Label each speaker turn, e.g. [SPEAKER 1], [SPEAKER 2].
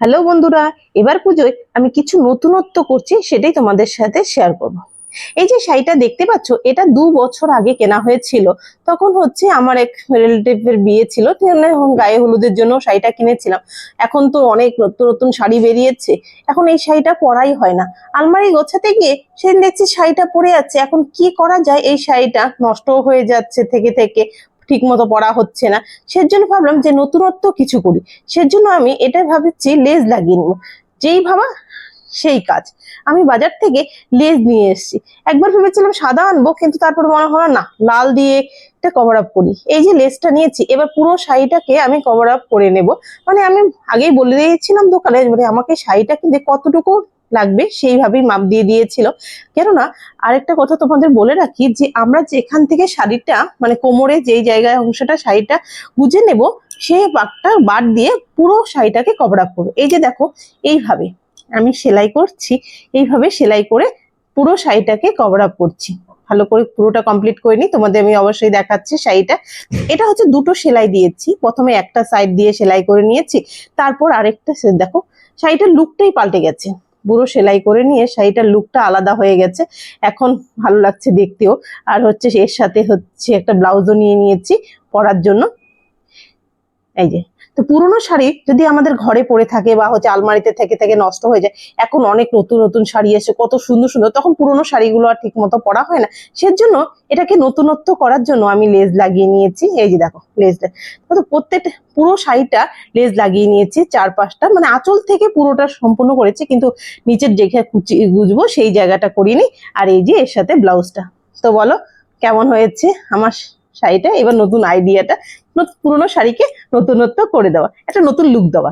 [SPEAKER 1] Hello বন্ধুরা, এবার পুজোয় আমি কিছু নতুনত্ব করছি, সেটাই তোমাদের সাথে শেয়ার করব। এই যে শাড়িটা দেখতে পাচ্ছ, এটা দু বছর আগে কেনা হয়েছিল। তখন হচ্ছে আমার এক রিলেটিভের বিয়ে ছিল গায়ে হলুদের জন্য শাড়িটা কিনেছিলাম। এখন তো অনেক নতুন নতুন শাড়ি বেরিয়েছে। এখন এই শাড়িটা পরাই হয় না। আলমারি গোছাতে গিয়ে সেদিন দেখছি শাড়িটা পরে আছে। এখন কি করা যায়? এই শাড়িটা নষ্ট হয়ে যাচ্ছে থেকে থেকে। ঠিক মতো পরা হচ্ছে না। সেজন্য ভাবলাম যে নতুনত্ব কিছু করি। সেজন্য আমি এটা ভাবছি, লেজ লাগিয়ে নেব। যেই ভাবা, সেই কাজ। আমি বাজার থেকে লেজ নিয়ে এসেছি। একবার ভেবেছিলাম সাদা আনব, কিন্তু তারপর মনে হলো, না, লাল দিয়ে এটা কভার আপ করি। এই যে লেসটা নিয়েছি, এবার পুরো শাড়িটাকে আমি কভার আপ করে নেব। মানে আমি আগেই বলে দিয়েছিলাম দোকানে মানে আমাকে শাড়িটা কিনতে কতটুকু লাগবে, সেইভাবেই মাপ দিয়ে দিয়েছিল। কেননা, আরেকটা কথা তোমাদের বলে রাখি যে, আমরা যেখান থেকে শাড়িটা মানে কোমরে যেই জায়গায় অংশটা, শাড়িটা গুজে নেব সেই বাঘটা বাদ দিয়ে পুরো শাড়িটাকে কভার আপ করব। এই যে দেখো, এইভাবে আমি সেলাই করছি, এইভাবে সেলাই করে পুরো শাড়িটাকে কভার আপ করছি। ভালো করে পুরোটা কমপ্লিট করে নি তোমাদের আমি অবশ্যই দেখাচ্ছি শাড়িটা। এটা হচ্ছে দুটো সেলাই দিয়েছি, প্রথমে একটা সাইড দিয়ে সেলাই করে নিয়েছি, তারপর আরেকটা দেখো, শাড়িটার লুকটাই পাল্টে গেছে। পুরো সেলাই করে নিয়ে শাড়িটার লুকটা আলাদা হয়ে গেছে। এখন ভালো লাগছে দেখতেও। আর হচ্ছে এর সাথে হচ্ছে একটা ব্লাউজও নিয়ে নিয়েছি পরার জন্য। এই যে, তো পুরনো শাড়ি যদি আমাদের ঘরে পড়ে থাকে বা হচ্ছে আলমারিতে থেকে থেকে নষ্ট হয়ে যায়, এখন অনেক নতুন নতুন শাড়ি এসে কত সুন্দর সুন্দর, তখন পুরনো শাড়িগুলো আর ঠিক মতো পরা হয় না। সেজন্য এটাকে নতুনত্ব করার জন্য আমি লেজ লাগিয়ে নিয়েছি, এই যে দেখো লেজটা তো প্রত্যেকটা পুরো শাড়িটা লেজ লাগিয়ে নিয়েছি চার পাঁচটা মানে আঁচল থেকে পুরোটা সম্পূর্ণ করেছি, কিন্তু নিচের যেখানে কুচি, গুজবো সেই জায়গাটা করিনি। আর এই যে এর সাথে ব্লাউজটা, তো বলো কেমন হয়েছে আমার শাড়িটা? এবার নতুন আইডিয়াটা পুরোনো শাড়িকে নতুনত্ব করে দেওয়া একটা নতুন লুক দেওয়া।